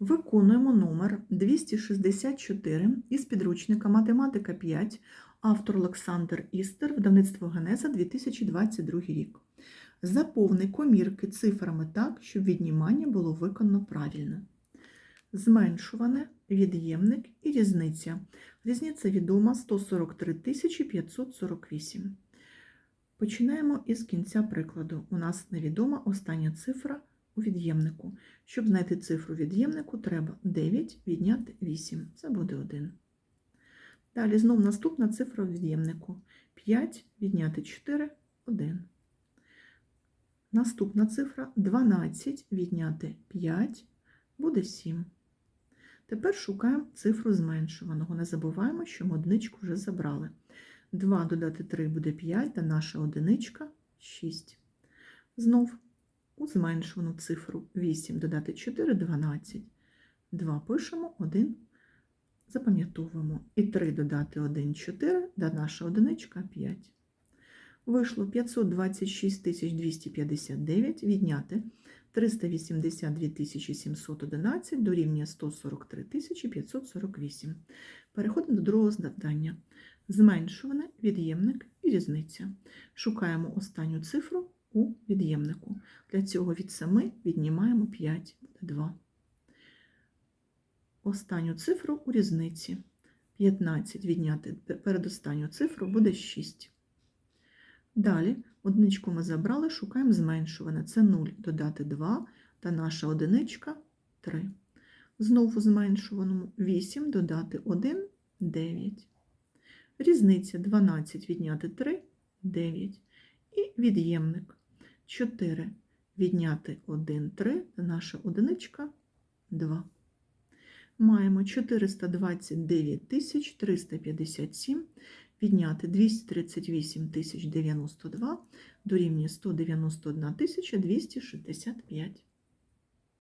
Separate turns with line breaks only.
Виконуємо номер 264 із підручника Математика 5, автор Олександр Істер, видавництво Генеза 2022 рік. Заповни комірки цифрами так, щоб віднімання було виконано правильно. Зменшуване, від'ємник і різниця. Різниця відома 143 548. Починаємо із кінця прикладу. У нас невідома остання цифра у від'ємнику. Щоб знайти цифру від'ємнику, треба 9 відняти 8. Це буде 1. Далі знов наступна цифра у від'ємнику. 5 відняти 4 1. Наступна цифра 12 відняти 5 буде 7. Тепер шукаємо цифру зменшуваного. Не забуваємо, що ми одиничку вже забрали. 2 додати 3 буде 5, та наша одиничка 6. Знов у зменшувану цифру 8 додати 4 12. 2 пишемо, 1 запам'ятовуємо. І 3 додати 1 4, да наша одиничка 5. Вийшло 526 259 відняти 382 711 дорівнює 143 548. Переходимо до другого завдання. Зменшуване, від'ємник і різниця. Шукаємо останню цифру у від'ємнику. Для цього від 7 віднімаємо 5, буде 2. Останню цифру у різниці. 15 відняти передостанню цифру буде 6. Далі одиничку ми забрали, шукаємо зменшуване. Це 0 додати 2 та наша одиничка 3. Знову зменшуваному 8 додати 1 9. Різниця 12 відняти 3 9. І від'ємник 4 відняти 1 3 наша одиничка 2. Маємо 429 357 відняти 238 092 дорівнює 191 265.